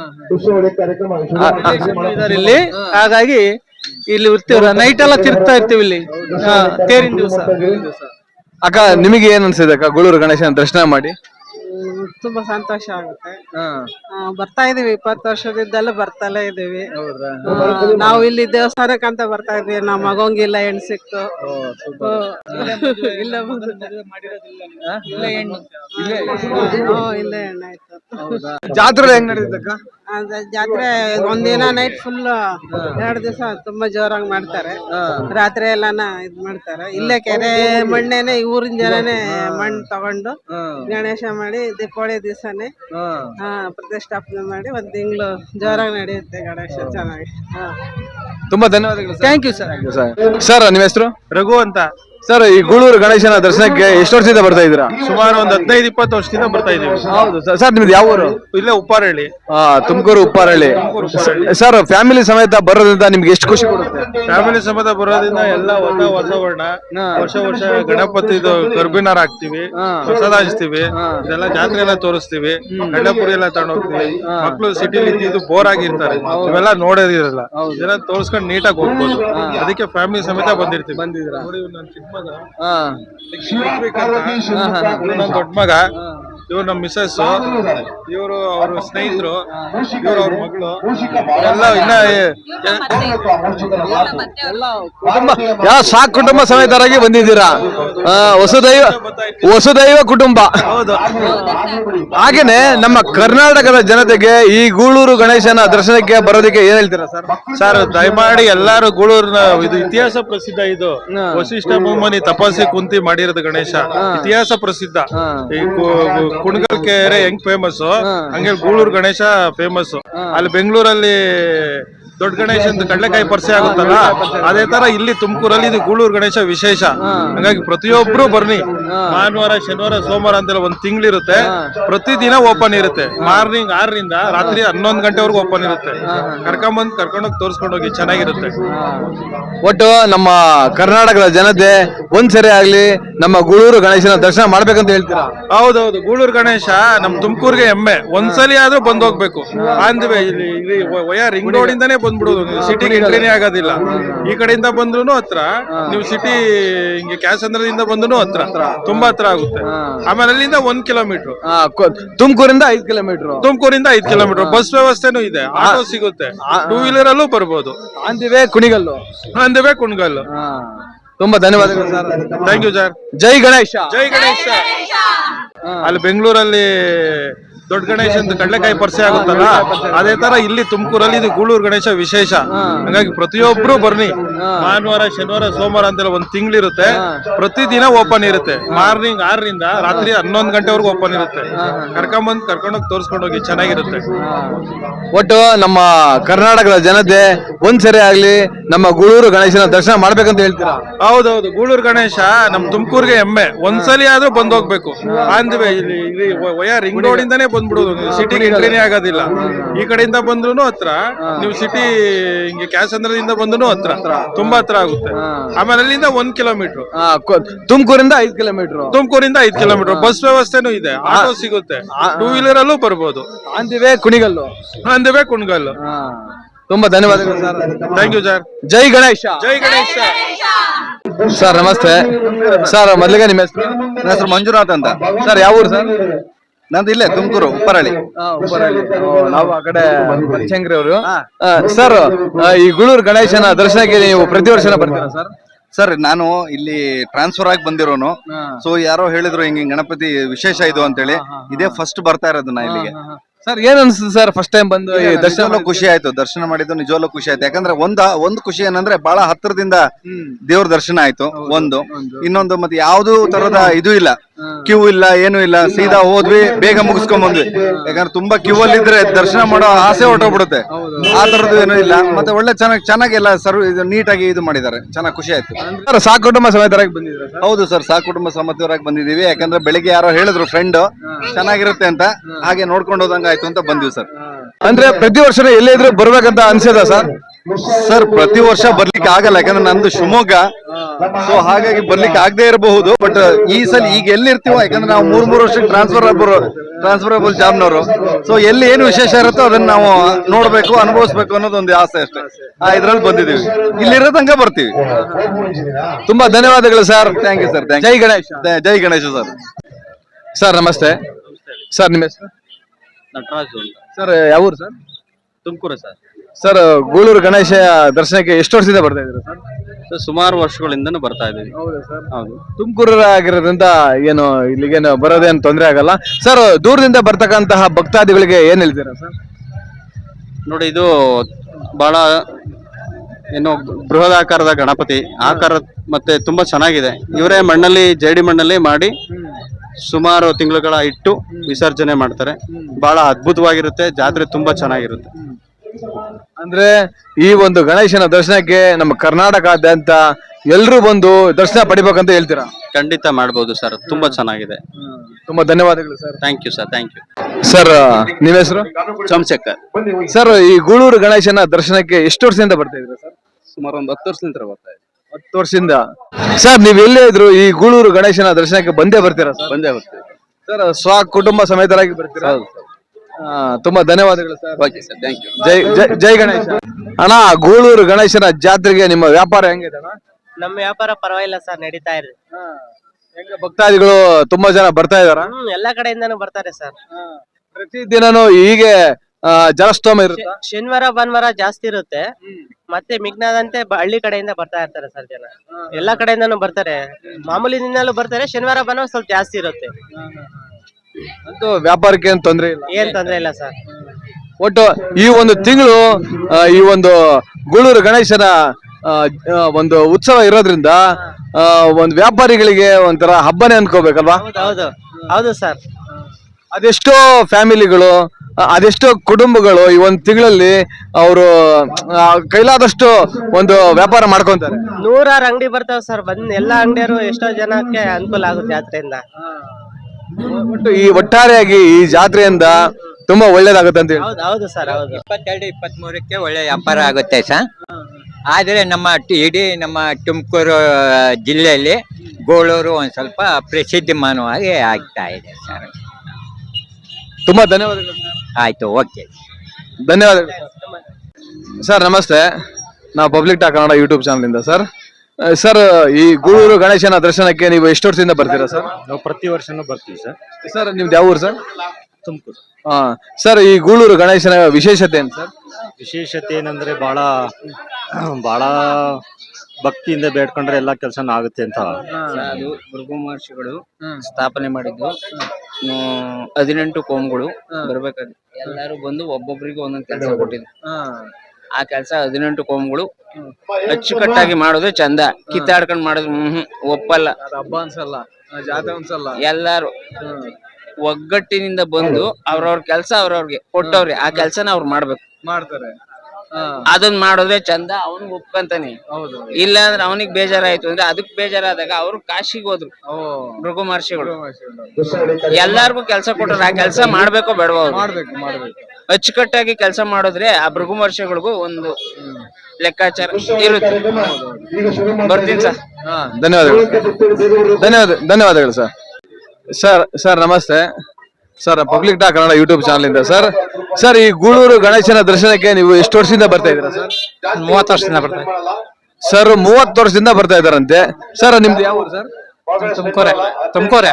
ಇದಾರೆ ಇಲ್ಲಿ ಹಾಗಾಗಿ ಇಲ್ಲಿ ಇರ್ತೀವಿ ನೈಟ್ ಎಲ್ಲ ತಿರ್ತಾ ಇರ್ತೀವಿ ಇಲ್ಲಿ. ಹಾ, ತೇರಿನ ದಿವಸ. ಅಕ್ಕ ನಿಮಗೆ ಏನ್ ಅನ್ಸಿದೆ ಅಕ್ಕ ಗೂಳೂರು ಗಣೇಶನ ದರ್ಶನ ಮಾಡಿ? ತುಂಬಾ ಸಂತೋಷ ಆಗುತ್ತೆ. ಆ, ಬರ್ತಾ ಇದೀವಿ ಇಪ್ಪತ್ತು ವರ್ಷದಿಂದಲೂ ಬರ್ತಾನೆ ಇದೀವಿ. ನಾವು ಇಲ್ಲಿ ದೇವಸ್ಥಾನಕ್ಕೆ ಅಂತ ಬರ್ತಾ ಇದ್ವಿ ನಮ್ಮ ಮಗಂಗಿಲ್ಲ ಹೆಣ್ ಸಿಕ್ತು. ಇಲ್ಲ ಇಲ್ಲೇ ಹೆಣ್ಣಾಯ್ತು ಜಾತ್ರೆ ಹೆಂಗ್ ಅದ ಜಾತ್ರೆ ಒಂದಿನ ನೈಟ್ ಫುಲ್ ಎರಡು ದಿವಸ ತುಂಬಾ ಜೋರಾಗಿ ಮಾಡ್ತಾರೆ. ರಾತ್ರಿ ಎಲ್ಲಾನ ಇದ್ ಮಾಡ್ತಾರೆ. ಇಲ್ಲೇ ಕೆರೆ ಮಣ್ಣೇನೆ ಈ ಊರಿನ ಜನನೇ ಮಣ್ಣು ತಗೊಂಡು ಗಣೇಶ ಮಾಡಿ ದೀಪಾವಳಿ ದಿವಸನೇ. ಹಾ. ಪ್ರತಿಷ್ಠಾಪನೆ ಮಾಡಿ ಒಂದ್ ತಿಂಗಳು ಜೋರಾಗಿ ನಡೆಯುತ್ತೆ ಗಣೇಶ ಚೆನ್ನಾಗಿ. ಹಾ. ತುಂಬಾ ಧನ್ಯವಾದಗಳು ಥ್ಯಾಂಕ್ ಯು ಸರ್ ಸರ್ ನಿಮ್ಮ ಹೆಸರು? ರಘು ಅಂತ. ಸರ್ ಈ ಗೂಳೂರು ಗಣೇಶನ ದರ್ಶನಕ್ಕೆ ಎಷ್ಟು ವರ್ಷದಿಂದ ಬರ್ತಾ ಇದ್ದೀರಾ? ಸುಮಾರು ಒಂದ್ ಹದಿನೈದು ಇಪ್ಪತ್ತು ವರ್ಷದಿಂದ ಬರ್ತಾ ಇದೀವಿ ಹೌದು ಸರ್. ಸರ್ ನಿಮ್ದು ಯಾವ ಊರು ಇಲ್ಲೇ ಉಪ್ಪಾರಳ್ಳಿ. ಆ, ತುಮಕೂರು ಉಪ್ಪಾರಳ್ಳಿ. ಸರ್ ಫ್ಯಾಮಿಲಿ ಸಮೇತ ಬರೋದ್ರಿಂದ ನಿಮ್ಗೆ ಎಷ್ಟು ಖುಷಿ ಕೊಡುತ್ತೆ? ಫ್ಯಾಮಿಲಿ ಸಮೇತ ಬರೋದ್ರಿಂದ ಎಲ್ಲ ಹೊಸ ವಾತಾವರಣ ವರ್ಷ ವರ್ಷ ಗಣಪತಿದು ಗರ್ಭಿಣಾರ ಹಾಕ್ತಿವಿ ಪ್ರಸಾದ ಹಚ್ತಿವಿ ಇದೆಲ್ಲ ಜಾತ್ರೆ ಎಲ್ಲ ತೋರಿಸ್ತೀವಿ ಗಂಡಪುರಿ ಎಲ್ಲ ತಗೊಂಡ್ ಹೋಗ್ತೀವಿ. ಮಕ್ಳು ಸಿಟಿಲಿ ಇದ್ದಿದ್ದು ಬೋರ್ ಆಗಿರ್ತಾರೆ. ಇವೆಲ್ಲ ನೋಡೋದಿರಲ್ಲ. ಇದೆಲ್ಲ ತೋರಿಸ್ಕೊಂಡು ನೀಟಾಗಿ ಹೋಗ್ಬೋದು. ಅದಕ್ಕೆ ಫ್ಯಾಮಿಲಿ ಸಮೇತ ಬಂದಿರ್ತೀವಿ. ಬಂದಿದ್ರ ನೋಡಿ ಇವ್ನು ನನ್ ಚಿಕ್ಕ ಮಗ. ಹಾ. ದೊಡ್ಡ ಮಗ. ಇವ್ರು ನಮ್ಮ ಮಿಸಸ್ ಇವರು ಅವ್ರ ಸ್ನೇಹಿತರು ಇವರು ಅವ್ರ ಮಗಳು ಎಲ್ಲ ಇನ್ನ ಯಾವ ಸಾಕ್ ಕುಟುಂಬ ಸಮೇತರಾಗಿ ಬಂದಿದ್ದೀರಾ? ಆ, ವಸುದೈವ ವಸುದೈವ ಕುಟುಂಬ. ಹೌದು ಹಾಗೇನೆ ನಮ್ಮ ಕರ್ನಾಟಕದ ಜನತೆಗೆ ಈ ಗೂಳೂರು ಗಣೇಶನ ದರ್ಶನಕ್ಕೆ ಬರೋದಕ್ಕೆ ಏನ್ ಹೇಳ್ತೀರಾ ಸರ್? ಸರ್ ದಯಮಾಡಿ ಎಲ್ಲಾರು ಗೂಳೂರ್ನ ಇದು ಇತಿಹಾಸ ಪ್ರಸಿದ್ಧ ಇದು. ವಶಿಷ್ಠ ಮುಮ್ಮನಿ ತಪಾಸಿ ಕುಂತಿ ಮಾಡಿರೋದು ಗಣೇಶ. ಇತಿಹಾಸ ಪ್ರಸಿದ್ಧ. ಈ ಕುಣಗಲ್ ಕೆರೆ ಹೆಂಗ್ ಫೇಮಸ್ ಹಂಗೆ ಗೂಳೂರ್ ಗಣೇಶ ಫೇಮಸ್ ಅಲ್ಲಿ ಬೆಂಗಳೂರಲ್ಲಿ ದೊಡ್ಡ ಗಣೇಶ ಅಂತ ಕಡಲೆಕಾಯಿ ಪರಿಸೆ ಆಗುತ್ತಲ್ಲ? ಅದೇ ತರ ಇಲ್ಲಿ ತುಮಕೂರಲ್ಲಿ ಇದು ಗೂಳೂರು ಗಣೇಶ ವಿಶೇಷ. ಹಂಗಾಗಿ ಪ್ರತಿಯೊಬ್ರು ಬರ್ನಿ ಭಾನುವಾರ ಶನಿವಾರ ಸೋಮವಾರ ಅಂತೆಲ್ಲ ಒಂದ್ ತಿಂಗಳಿರುತ್ತೆ. ಪ್ರತಿದಿನ ಓಪನ್ ಇರುತ್ತೆ. ಮಾರ್ನಿಂಗ್ ಆರರಿಂದ ರಾತ್ರಿ ಹನ್ನೊಂದು ಗಂಟೆವರೆಗೂ ಓಪನ್ ಇರುತ್ತೆ. ಕರ್ಕೊಂಬಂದ್ ಕರ್ಕೊಂಡೋಗಿ ತೋರ್ಸ್ಕೊಂಡು ಹೋಗಿ ಚೆನ್ನಾಗಿರುತ್ತೆ. ಒಟ್ಟು ನಮ್ಮ ಕರ್ನಾಟಕದ ಜನತೆ ಒಂದ್ಸರಿ ಆಗ್ಲಿ ನಮ್ಮ ಗೂಳೂರು ಗಣೇಶನ ದರ್ಶನ ಮಾಡ್ಬೇಕಂತ ಹೇಳ್ತೀರಾ? ಹೌದೌದು. ಗೂಳೂರು ಗಣೇಶ ನಮ್ ತುಮಕೂರ್ಗೆ ಹೆಮ್ಮೆ. ಒಂದ್ಸಲಿ ಆದ್ರೂ ಬಂದ್ ಹೋಗ್ಬೇಕು. ಇಲ್ಲಿ ಇಲ್ಲಿ ವಯ ರಿಂಗ್ ರೋಡ್ ಇಂದಾನೇ ಬಂದ್ಬಿಡೋದು. ಸಿಟಿಗೆ ಎಂಟ್ರಿನೇ ಆಗೋದಿಲ್ಲ. ಈ ಕಡೆಯಿಂದ ಬಂದ್ರು ಹತ್ರ ನೀವು ಸಿಟಿ ಹಿಂಗೆ ಕ್ಯಾಸಂದ್ರದಿಂದ ಬಂದ್ರು ಹತ್ರ ತುಂಬಾ ಹತ್ರ ಆಗುತ್ತೆ. ಆಮೇಲೆ ಅಲ್ಲಿಂದ ಒಂದ್ ಕಿಲೋಮೀಟರ್ ತುಮಕೂರಿಂದ ಐದ್ ಕಿಲೋಮೀಟರ್ ತುಮಕೂರಿಂದ ಐದ್ ಕಿಲೋಮೀಟರ್ ಬಸ್ ವ್ಯವಸ್ಥೆನೂ ಇದೆ. ಆಟೋ ಸಿಗುತ್ತೆ. ಟೂ ವೀಲರ್ ಅಲ್ಲೂ ಬರ್ಬೋದು. ಅಂದಿವೆ ಕುಣಿಗಲ್ಲು. ಅಂದಿವೆ ಕುಣಿಗಲ್ಲು. ತುಂಬಾ ಧನ್ಯವಾದಗಳು ಸರ್. ಥ್ಯಾಂಕ್ ಯು ಸರ್ ಜೈ ಗಣೇಶ. ಜೈ ಗಣೇಶ. ಅಲ್ಲಿ ಬೆಂಗಳೂರಲ್ಲಿ ದೊಡ್ಡ ಗಣೇಶ ಅಂತ ಕಡಲೆಕಾಯಿ ಪರಿಸೆ ಆಗುತ್ತಲ್ಲ? ಅದೇ ತರ ಇಲ್ಲಿ ತುಮಕೂರಲ್ಲಿ ಇದು ಗೂಳೂರು ಗಣೇಶ ವಿಶೇಷ. ಹಂಗಾಗಿ ಪ್ರತಿಯೊಬ್ರು ಬರ್ನಿ ಭಾನುವಾರ ಶನಿವಾರ ಸೋಮವಾರ ಅಂತೆಲ್ಲ ಒಂದ್ ತಿಂಗಳಿರುತ್ತೆ. ಪ್ರತಿದಿನ ಓಪನ್ ಇರುತ್ತೆ. ಮಾರ್ನಿಂಗ್ ಆರರಿಂದ ರಾತ್ರಿ ಹನ್ನೊಂದು ಗಂಟೆವರೆಗೂ ಓಪನ್ ಇರುತ್ತೆ. ಕರ್ಕೊಂಬಂದ್ ಕರ್ಕೊಂಡೋಗಿ ತೋರ್ಸ್ಕೊಂಡು ಹೋಗಿ ಚೆನ್ನಾಗಿರುತ್ತೆ. ಒಟ್ಟು ನಮ್ಮ ಕರ್ನಾಟಕದ ಜನತೆ ಒಂದ್ಸರಿ ಆಗ್ಲಿ ನಮ್ಮ ಗೂಳೂರು ಗಣೇಶನ ದರ್ಶನ ಮಾಡ್ಬೇಕಂತ ಹೇಳ್ತೀರಾ? ಹೌದೌದು. ಗೂಳೂರು ಗಣೇಶ ನಮ್ ತುಮಕೂರ್ಗೆ ಹೆಮ್ಮೆ. ಒಂದ್ಸಲಿ ಆದ್ರೂ ಬಂದ್ ಹೋಗ್ಬೇಕು. ದಿ ಇಲ್ಲಿ ಇಲ್ಲಿ ವಯ ರಿಂಗ್ ರೋಡ್ ಇಂದಾನೇ ಬಂದ್ಬಿಡೋದು. ಸಿಟಿಗೆ ಎಂಟ್ರಿನೇ ಆಗೋದಿಲ್ಲ. ಈ ಕಡೆಯಿಂದ ಬಂದ್ರು ಹತ್ರ. ನೀವು ಸಿಟಿ ಹಿಂಗೆ ಕ್ಯಾಸಂದ್ರದಿಂದ ಬಂದ್ರು ಹತ್ರ. ತುಂಬಾ ಹತ್ರ ಆಗುತ್ತೆ. ಆಮೇಲೆ ಅಲ್ಲಿಂದ ಒಂದ್ ಕಿಲೋಮೀಟರ್ ತುಮಕೂರಿಂದ ಐದ್ ಕಿಲೋಮೀಟರ್ ತುಮಕೂರಿಂದ ಐದ್ ಕಿಲೋಮೀಟರ್ ಬಸ್ ವ್ಯವಸ್ಥೆನೂ ಇದೆ. ಆಟೋ ಸಿಗುತ್ತೆ. ಟೂ ವೀಲರ್ ಅಲ್ಲೂ ಬರ್ಬೋದು. ಅಂದಿವೆ ಕುಣಿಗಲ್ಲು. ಅಂದಿವೆ ಕುಣಿಗಲ್ಲು. ತುಂಬಾ ಧನ್ಯವಾದಗಳು ಸರ್. ಥ್ಯಾಂಕ್ ಯು ಸರ್ ಜೈ ಗಣೇಶ. ಜೈ ಗಣೇಶ. ಸರ್ ನಮಸ್ತೆ. ಸರ್ ಮೊದಲಿಗೆ ನಿಮ್ಮ ಹೆಸರು? ನನ್ನ ಹೆಸರು ಮಂಜುನಾಥ್ ಅಂತ. ಸರ್ ಯಾವ ಊರು ಸರ್? ನಂದು ಇಲ್ಲೇ ತುಮಕೂರು ಉಪ್ಪರಳ್ಳಿ. ನಾವು ಆ ಕಡೆ ಅವರು. ಸರ್ ಈ ಗುಳೂರು ಗಣೇಶನ ದರ್ಶನಕ್ಕೆ ನೀವು ಪ್ರತಿ ವರ್ಷನ ಬರ್ತೀರಾ ಸರ್? ಸರ್ ನಾನು ಇಲ್ಲಿ ಟ್ರಾನ್ಸ್ಫರ್ ಆಗಿ ಬಂದಿರೋನು. ಸೊ ಯಾರೋ ಹೇಳಿದ್ರು ಹಿಂಗೆ ಗಣಪತಿ ವಿಶೇಷ ಇದು ಅಂತೇಳಿ. ಇದೇ ಫಸ್ಟ್ ಬರ್ತಾ ಇರೋದು ನಾ ಇಲ್ಲಿಗೆ. ಸರ್ ಏನ್ ಅನ್ಸುತ್ತೆ ಸರ್ ಫಸ್ಟ್ ಟೈಮ್ ಬಂದು ಈ ದರ್ಶನ ನಿಜವಾಗ್ಲೂ ಖುಷಿ ಆಯ್ತು. ದರ್ಶನ ಮಾಡಿದ್ದು ನಿಜವಾಗ್ಲೂ ಖುಷಿ ಆಯ್ತು. ಯಾಕಂದ್ರೆ ಒಂದ ಒಂದ್ ಖುಷಿ ಏನಂದ್ರೆ ಬಹಳ ಹತ್ತಿರದಿಂದ ದೇವ್ರ ದರ್ಶನ ಆಯ್ತು ಒಂದು. ಇನ್ನೊಂದು ಮತ್ತೆ ಯಾವ್ದು ತರದ ಇದು ಇಲ್ಲ. ಕ್ಯೂ ಇಲ್ಲ ಏನು ಇಲ್ಲ. ಸೀದಾ ಹೋದ್ವಿ ಬೇಗ ಮುಗಿಸ್ಕೊಂಡ್ ಬಂದ್ವಿ. ಯಾಕಂದ್ರೆ ತುಂಬಾ ಕ್ಯೂ ಅಲ್ಲಿ ಇದ್ರೆ ದರ್ಶನ ಮಾಡೋ ಆಸೆ ಹೊರಟೋಗ್ಬಿಡುತ್ತೆ. ಆ ತರದ್ದು ಏನು ಇಲ್ಲ. ಮತ್ತೆ ಒಳ್ಳೆ ಚೆನ್ನಾಗಿ ಚೆನ್ನಾಗೆಲ್ಲ ಸರ್ವ್ ಇದು ನೀಟಾಗಿ ಇದು ಮಾಡಿದ್ದಾರೆ. ಚೆನ್ನಾಗಿ ಖುಷಿ ಆಯ್ತು. ಸರ್ ಸಾಕು ಕುಟುಂಬ ಸಮೇತರಾಗಿ ಸರ್? ಹೌದು ಸರ್ ಸಾ ಕುಟುಂಬ ಬಂದಿದೀವಿ ಯಾಕಂದ್ರೆ ಬೆಳಿಗ್ಗೆ ಯಾರೋ ಹೇಳಿದ್ರು ಫ್ರೆಂಡ್ ಚೆನ್ನಾಗಿರುತ್ತೆ ಅಂತ. ಹಾಗೆ ನೋಡ್ಕೊಂಡು ಹೋದಂಗ ಆಯ್ತು ಅಂತ ಬಂದಿವಿ ಸರ್. ಅಂದ್ರೆ ಪ್ರತಿ ವರ್ಷ ಎಲ್ಲೇ ಇದ್ರೆ ಬರ್ಬೇಕಂತ ಅನ್ಸದ ಸರ್? ಸರ್ ಪ್ರತಿ ವರ್ಷ ಬರ್ಲಿಕ್ಕೆ ಆಗಲ್ಲ ಯಾಕಂದ್ರೆ ನಂದು ಶಿವಮೊಗ್ಗ. ಸೊ ಹಾಗಾಗಿ ಬರ್ಲಿಕ್ಕೆ ಆಗದೆ ಇರಬಹುದು ಬಟ್ ಈ ಸಲ ಈಗ ಎಲ್ಲಿರ್ತೀವೋ ಯಾಕಂದ್ರೆ ನಾವು ಮೂರ್ ಮೂರು ವರ್ಷಕ್ಕೆ ಟ್ರಾನ್ಸ್ಫರ್ ಟ್ರಾನ್ಸ್ಫರಬಲ್ ಜಾಬ್ನವರು. ಸೊ ಎಲ್ಲಿ ಏನು ವಿಶೇಷ ಇರುತ್ತೋ ಅದನ್ನ ನಾವು ನೋಡ್ಬೇಕು ಅನುಭವಿಸ್ಬೇಕು ಅನ್ನೋದು ಒಂದು ಆಸೆ ಅಷ್ಟೇ. ಆ ಇದ್ರಲ್ಲಿ ಬಂದಿದೀವಿ ಇಲ್ಲಿರೋ ತನಕ ಬರ್ತೀವಿ. ತುಂಬಾ ಧನ್ಯವಾದಗಳು ಸರ್. ಥ್ಯಾಂಕ್ ಯು ಸರ್ ಜೈ ಗಣೇಶ. ಜೈ ಗಣೇಶ ಸರ್. ಸರ್ ನಮಸ್ತೆ. ಸರ್ ನಿಮ್ಮ ಹೆಸರು? ನಟರಾಜು ಅಂತ. ಸರ್ ಯಾವ ಊರು sir? Tumakuru sir. Sir Gulur Ganesha ದರ್ಶನಕ್ಕೆ ಎಷ್ಟು ವರ್ಷದಿಂದ ಬರ್ತಾ ಇದ್ದೀರಾ ಸರ್? ಸುಮಾರು ವರ್ಷಗಳಿಂದ ಬರ್ತಾ ಇದ್ದೀವಿ. ಹೌದಾ ಸರ್? ಹೌದು. ತುಮಕೂರು ಆಗಿರೋದ್ರಿಂದ ಏನು ಇಲ್ಲಿಗೇನು ಬರೋದೇನು ತೊಂದರೆ ಆಗಲ್ಲ. ಸರ್ ದೂರದಿಂದ ಬರ್ತಕ್ಕಂತಹ ಭಕ್ತಾದಿಗಳಿಗೆ ಏನ್ ಹೇಳ್ತೀರಾ ಸರ್? ನೋಡಿ ಇದು ಬಹಳ ಏನು ಬೃಹದಾಕಾರದ ಗಣಪತಿ. ಆಕಾರ ಮತ್ತೆ ತುಂಬಾ ಚೆನ್ನಾಗಿದೆ. ಇವರೇ ಮಣ್ಣಲ್ಲಿ ಜೇಡಿ ಮಣ್ಣಲ್ಲಿ ಮಾಡಿ ಸುಮಾರು ತಿಂಗಳುಗಳ ಇಟ್ಟು ವಿಸರ್ಜನೆ ಮಾಡ್ತಾರೆ. ಬಹಳ ಅದ್ಭುತವಾಗಿರುತ್ತೆ. ಜಾತ್ರೆ ತುಂಬಾ ಚೆನ್ನಾಗಿರುತ್ತೆ. ಅಂದ್ರೆ ಈ ಒಂದು ಗಣೇಶನ ದರ್ಶನಕ್ಕೆ ನಮ್ಮ ಕರ್ನಾಟಕಾದ್ಯಂತ ಎಲ್ಲರೂ ಬಂದು ದರ್ಶನ ಪಡಿಬೇಕಂತ ಹೇಳ್ತೀರಾ? ಖಂಡಿತ ಮಾಡಬಹುದು ಸರ್. ತುಂಬಾ ಚೆನ್ನಾಗಿದೆ. ತುಂಬಾ ಧನ್ಯವಾದಗಳು sir. Thank you sir thank you sir ನಿಮ್ಮ ಹೆಸರು? ಚಮಚಕ್ಕರ್ ಸರ್ ಈ ಗೂಳೂರು ಗಣೇಶನ ದರ್ಶನಕ್ಕೆ ಎಷ್ಟು ವರ್ಷದಿಂದ ಬರ್ತಾ ಇದ್ದೀರಾ ಸರ್? ಸುಮಾರು ಒಂದು ಹತ್ತು ವರ್ಷದಿಂದ ಬರ್ತಾ ಇದೆ. ಹತ್ತು ವರ್ಷದಿಂದ. ಸರ್ ನೀವ್ ಎಲ್ಲೇ ಇದ್ರು ಈ ಗೂಳೂರು ಗಣೇಶನ ದರ್ಶನಕ್ಕೆ ಬಂದೇ ಬರ್ತೀರಾ ಸರ್? ಬಂದೇ ಬರ್ತೀವಿ. ಸರ್ ಸ್ವ ಕುಟುಂಬ ಸಮೇತರಾಗಿ ಬರ್ತೀರಾ? ಆ, ತುಂಬಾ ಧನ್ಯವಾದಗಳು sir. Okay sir thank you ಜೈ ಜೈ ಜೈ ಗಣೇಶ. ಅಣ್ಣ ಗೂಳೂರು ಗಣೇಶನ ಜಾತ್ರೆಗೆ ನಿಮ್ಮ ವ್ಯಾಪಾರ ಹೆಂಗಿದೆ ಅಣ್ಣ? ನಮ್ಮ ವ್ಯಾಪಾರ ಪರವಾಗಿಲ್ಲ ಸರ್ ನಡೀತಾ ಇದೆ. ಹೆಂಗೆ ಭಕ್ತಾದಿಗಳು ತುಂಬಾ ಜನ ಬರ್ತಾ ಇದಾರ ಹ್ಮ್ ಎಲ್ಲಾ ಕಡೆಯಿಂದಾನು ಬರ್ತಾರೆ ಸರ್. ಪ್ರತಿ ದಿನನೂ ಹೀಗೆ ಜಲಸ್ತೋಮ ಇರುತ್ತೆ? ಶನಿವಾರ ಭಾನುವಾರ ಜಾಸ್ತಿ ಇರುತ್ತೆ. ಮತ್ತೆ ಮಿಗ್ನಾದಂತೆ ಬ- ಹಳ್ಳಿ ಕಡೆಯಿಂದ ಬರ್ತಾ ಇರ್ತಾರೆ ಸರ್ ಜನ. ಎಲ್ಲಾ ಕಡೆಯಿಂದಾನು ಬರ್ತಾರೆ. ಮಾಮೂಲಿ ದಿನಾಲು ಬರ್ತಾರೆ ಶನಿವಾರ ಭಾನುವಾರ ಸ್ವಲ್ಪ ಜಾಸ್ತಿ ಇರುತ್ತೆ. ಅಂತೂ ವ್ಯಾಪಾರಕ್ಕೆ ಏನ್ ತೊಂದ್ರೆ ಇಲ್ಲ. ಏನ್ ತೊಂದ್ರೆ ಇಲ್ಲ ಸರ್. ಒಟ್ಟು ಈ ಒಂದು ತಿಂಗಳು ಈ ಒಂದು ಗುಳೂರು ಗಣೇಶನ ಆ, ಆ, ಒಂದು ಉತ್ಸವ ಇರೋದ್ರಿಂದ ಆ, ಒಂದು ವ್ಯಾಪಾರಿಗಳಿಗೆ ಒಂಥರ ಹಬ್ಬನೇ ಅನ್ಕೋಬೇಕಲ್ವಾ? ಹೌದು ಹೌದು. ಹೌದು ಸರ್. ಅದೆಷ್ಟೋ ಫ್ಯಾಮಿಲಿಗಳು ಅದೆಷ್ಟೋ ಕುಟುಂಬಗಳು ಈ ಒಂದು ತಿಂಗಳಲ್ಲಿ ಅವರು ಕೈಲಾದಷ್ಟು ಒಂದು ವ್ಯಾಪಾರ ಮಾಡ್ಕೊಂತಾರೆ. ನೂರಾರು ಅಂಗಡಿ ಬರ್ತಾವ ಸರ್. ಬಂದ್ ಎಲ್ಲಾ ಅಂಗಡಿಯರು ಎಷ್ಟೋ ಜನಕ್ಕೆ ಅನುಕೂಲ ಆಗುತ್ತೆ ಜಾತ್ರೆಯಿಂದ ಒಟ್ಟು ಈ ಒಟ್ಟಾರೆಯಾಗಿ ಈ ಜಾತ್ರೆಯಿಂದ ತುಂಬಾ ಒಳ್ಳೇದಾಗುತ್ತೆ ಅಂತ ಹೇಳಿ. ಹೌದು ಹೌದು ಸರ್ ಹೌದು. ಇಪ್ಪತ್ತೆರಡು ಇಪ್ಪತ್ತ್ ಮೂರಕ್ಕೆ ಒಳ್ಳೆ ವ್ಯಾಪಾರ ಆಗುತ್ತೆ ಸರ್. ಆದರೆ ನಮ್ಮ ಟಿ- ಇಡೀ ನಮ್ಮ ತುಮಕೂರು ಜಿಲ್ಲೆಯಲ್ಲಿ ಗೋಳೂರು ಒಂದ್ ಸ್ವಲ್ಪ ಪ್ರಸಿದ್ಧಿಮಾನವಾಗಿ ಆಗ್ತಾ ಇದೆ ಸರ್. ತುಂಬಾ ಧನ್ಯವಾದಗಳು. ಆಯ್ತು ಓಕೆ ಧನ್ಯವಾದ. ಸರ್ ನಮಸ್ತೆ. ನಾವು public talk Kannada YouTube channel ಇಂದ ಸರ್. ಸರ್ ಈ ಗೂಳೂರು ಗಣೇಶನ ದರ್ಶನಕ್ಕೆ ನೀವು ಎಷ್ಟು ವರ್ಷದಿಂದ ಬರ್ತೀರಾ ಸರ್? ನಾವು ಪ್ರತಿ ವರ್ಷನೂ ಬರ್ತೀವಿ ಸರ್. ಸರ್ ನಿಮ್ದು ಯಾವ ಊರು ಸರ್? ತುಮಕೂರು. ಹಾ ಸರ್ ಈ ಗೂಳೂರು ಗಣೇಶನ ವಿಶೇಷತೆ ಏನು ಸರ್? ವಿಶೇಷತೆ ಏನಂದ್ರೆ ಬಹಳ ಬಹಳ ಭಕ್ತಿಯಿಂದ ಬೇಡ್ಕೊಂಡ್ರೆ ಎಲ್ಲಾ ಕೆಲಸನೂ ಆಗುತ್ತೆ ಅಂತ. ಮಹರ್ಷಿಗಳು ಸ್ಥಾಪನೆ ಮಾಡಿದ್ದು. ಹ್ಮ್, ಹದಿನೆಂಟು ಕೋಮ್ಗಳು ಬರ್ಬೇಕಾದ್ರೆ ಎಲ್ಲಾರು ಬಂದು ಒಬ್ಬೊಬ್ರಿಗೆ ಒಂದೊಂದ್ ಕೆಲಸ ಕೊಟ್ಟಿದ್ರು. ಆ ಕೆಲಸ ಹದಿನೆಂಟು ಕೋಮ್ಗಳು ಅಚ್ಚುಕಟ್ಟಾಗಿ ಮಾಡೋದು ಚಂದ. ಕಿತ್ತಾಡ್ಕೊಂಡ್ ಮಾಡೋದು ಹ್ಮ್ ಒಪ್ಪಲ್ಲ. ಹಬ್ಬ ಅನ್ಸಲ್ಲ ಜಾತ್ರೆ ಅನ್ಸಲ್ಲ. ಎಲ್ಲಾರು ಒಗ್ಗಟ್ಟಿನಿಂದ ಬಂದು ಅವ್ರವ್ರ ಕೆಲಸ ಅವ್ರವ್ರಿಗೆ ಕೊಟ್ಟವ್ರಿ. ಆ ಕೆಲಸನ ಅವ್ರು ಮಾಡ್ಬೇಕು. ಮಾಡ್ತಾರೆ. ಅದನ್ನ ಮಾಡಿದ್ರೆ ಚಂದ ಅವನ್ ಒಪ್ಕಂತಾನೆ. ಹೌದು. ಇಲ್ಲ ಅಂದ್ರೆ ಅವನಿಗೆ ಬೇಜಾರಾಯ್ತು. ಅಂದ್ರೆ ಅದಕ್ ಬೇಜಾರಾದಾಗ ಅವ್ರು ಕಾಶಿಗೆ ಹೋದ್ರು. ಮೃಗು ಮಹರ್ಷಿಗಳು. ಎಲ್ಲಾರ್ಗು ಕೆಲ್ಸ ಕೊಟ್ಟರೆ ಆ ಕೆಲಸ ಮಾಡ್ಬೇಕೋ ಬೇಡವೋ ಅವ್ರು? ಮಾಡ್ಬೇಕು ಮಾಡ್ಬೇಕು. ಅಚ್ಚುಕಟ್ಟಾಗಿ ಕೆಲಸ ಮಾಡಿದ್ರೆ ಆ ಭೃಗು ಮಹರ್ಷಿಗಳಿಗೂ ಒಂದು ಲೆಕ್ಕಾಚಾರ ಇರುತ್ತೆ. ಬರ್ತೀನಿ ಸರ್. ಧನ್ಯವಾದಗಳು. ಧನ್ಯವಾದ ಧನ್ಯವಾದಗಳು ಸರ್. ಸರ್ ಸರ್ ನಮಸ್ತೆ. ಸರ್ ಪಬ್ಲಿಕ್ ಡಾ ಕನ್ನಡ ಯೂಟ್ಯೂಬ್ ಚಾನಲ್ ಇಂದ. ಸರ್ ಸರ್ ಈ ಗೂಳೂರು ಗಣೇಶನ ದರ್ಶನಕ್ಕೆ ನೀವು ಎಷ್ಟು ವರ್ಷದಿಂದ ಬರ್ತಾ ಇದ್ದೀರಾ ಸರ್? ಮೂವತ್ತು ವರ್ಷದಿಂದ ಬರ್ತಾ ಸರ್ ಮೂವತ್ತು ವರ್ಷದಿಂದ ಬರ್ತಾ ಇದ್ದಾರಂತೆ. ಸರ್ ನಿಮ್ದು ಯಾವ ಊರು ಸರ್? ತುಮಕೂರೆ. ತುಮಕೂರೆ.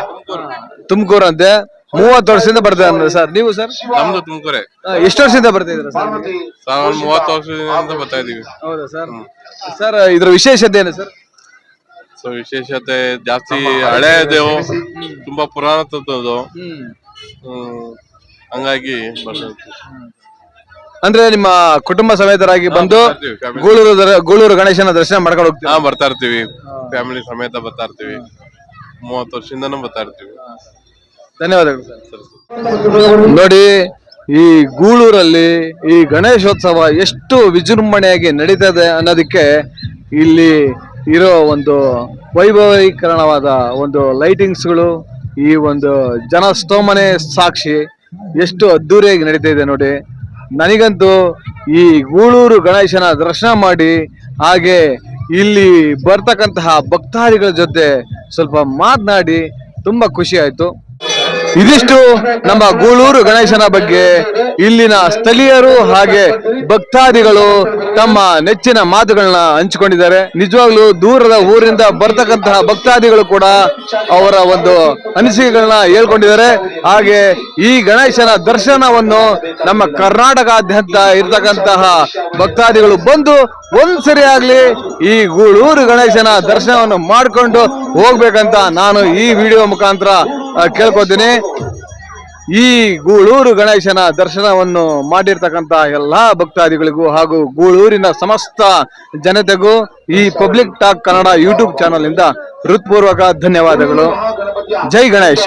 ತುಮಕೂರು ಅಂತೆ. ಮೂವತ್ತು ವರ್ಷದಿಂದ ಬರ್ತಾ ಇದ್ದಾರೆ ಸರ್. ನೀವು ಸರ್? ನಮ್ದು ತುಮಕೂರೆ. ಎಷ್ಟು ವರ್ಷದಿಂದ ಬರ್ತಾ ಇದ್ದೀರಾ ಸರ್? ಸಾವಿರದ ಮೂವತ್ತು ವರ್ಷದಿಂದ ಬರ್ತಾ ಇದೀವಿ ಹೌದಾ ಸರ್? ಸರ್ ಇದ್ರ ವಿಶೇಷತೆ ಏನು ಸರ್? ಸೊ ವಿಶೇಷತೆ ಜಾಸ್ತಿ ಹಳೆಯದು ತುಂಬಾ ಪುರಾತನದ್ದು. ಹ್ಮ್. ಹಂಗಾಗಿ ಅಂದ್ರೆ ನಿಮ್ಮ ಕುಟುಂಬ ಸಮೇತರಾಗಿ ಬಂದು ಬರ್ತೀವಿ, family. ಗೂಳೂರು ದರ- ಗೂಳೂರು ಗಣೇಶನ ದರ್ಶನ ಮಾಡ್ಕೊಂಡು ಹೋಗ್ತೀವಿ ಹಾ ಬರ್ತಾ ಇರ್ತೀವಿ. ಫ್ಯಾಮಿಲಿ ಸಮೇತ ಬರ್ತಾ ಇರ್ತೀವಿ. ಮೂವತ್ತು ವರ್ಷದಿಂದನೂ ಬರ್ತಾ ಇರ್ತೀವಿ. ಧನ್ಯವಾದಗಳು ಸರ್. ನೋಡಿ ಈ ಗೂಳೂರಲ್ಲಿ ಈ ಗಣೇಶೋತ್ಸವ ಎಷ್ಟು ವಿಜೃಂಭಣೆಯಾಗಿ ನಡೀತದೆ ಅನ್ನೋದಕ್ಕೆ ಇಲ್ಲಿ ಇರೋ ಒಂದು ವೈಭವೀಕರಣವಾದ ಒಂದು ಲೈಟಿಂಗ್ಸ್ಗಳು ಈ ಒಂದು ಜನಸ್ತೋಮನೆ ಸಾಕ್ಷಿ ಎಷ್ಟು ಅದ್ದೂರಿಯಾಗಿ ನಡೀತಾ ಇದೆ ನೋಡಿ. ನನಗಂತೂ ಈ ಗೂಳೂರು ಗಣೇಶನ ದರ್ಶನ ಮಾಡಿ, ಹಾಗೆ ಇಲ್ಲಿ ಬರ್ತಕ್ಕಂತಹ ಭಕ್ತಾದಿಗಳ ಜೊತೆ ಸ್ವಲ್ಪ ಮಾತನಾಡಿ, ತುಂಬ ಖುಷಿ ಆಯ್ತು. ಇದಿಷ್ಟು ನಮ್ಮ ಗೂಳೂರು ಗಣೇಶನ ಬಗ್ಗೆ ಇಲ್ಲಿನ ಸ್ಥಳೀಯರು ಹಾಗೆ ಭಕ್ತಾದಿಗಳು ತಮ್ಮ ನೆಚ್ಚಿನ ಮಾತುಗಳನ್ನ ಹಂಚಿಕೊಂಡಿದ್ದಾರೆ. ನಿಜವಾಗ್ಲೂ ದೂರದ ಊರಿಂದ ಬರ್ತಕ್ಕಂತಹ ಭಕ್ತಾದಿಗಳು ಕೂಡ ಅವರ ಒಂದು ಅನಿಸಿಕೆಗಳನ್ನ ಹೇಳ್ಕೊಂಡಿದ್ದಾರೆ. ಹಾಗೆ ಈ ಗಣೇಶನ ದರ್ಶನವನ್ನು ನಮ್ಮ ಕರ್ನಾಟಕಾದ್ಯಂತ ಇರ್ತಕ್ಕಂತಹ ಭಕ್ತಾದಿಗಳು ಬಂದು ಒಂದ್ಸರಿ ಆಗ್ಲಿ ಈ ಗೂಳೂರು ಗಣೇಶನ ದರ್ಶನವನ್ನು ಮಾಡಿಕೊಂಡು ಹೋಗ್ಬೇಕಂತ ನಾನು ಈ ವಿಡಿಯೋ ಮುಖಾಂತರ ಕೇಳ್ಕೊತೀನಿ. ಈ ಗೂಳೂರು ಗಣೇಶನ ದರ್ಶನವನ್ನು ಮಾಡಿರ್ತಕ್ಕಂತ ಎಲ್ಲಾ ಭಕ್ತಾದಿಗಳಿಗೂ ಹಾಗೂ ಗೂಳೂರಿನ ಸಮಸ್ತ ಜನತೆಗೂ ಈ public talk Kannada YouTube channel ಇಂದ ಹೃತ್ಪೂರ್ವಕ ಧನ್ಯವಾದಗಳು. ಜೈ ಗಣೇಶ.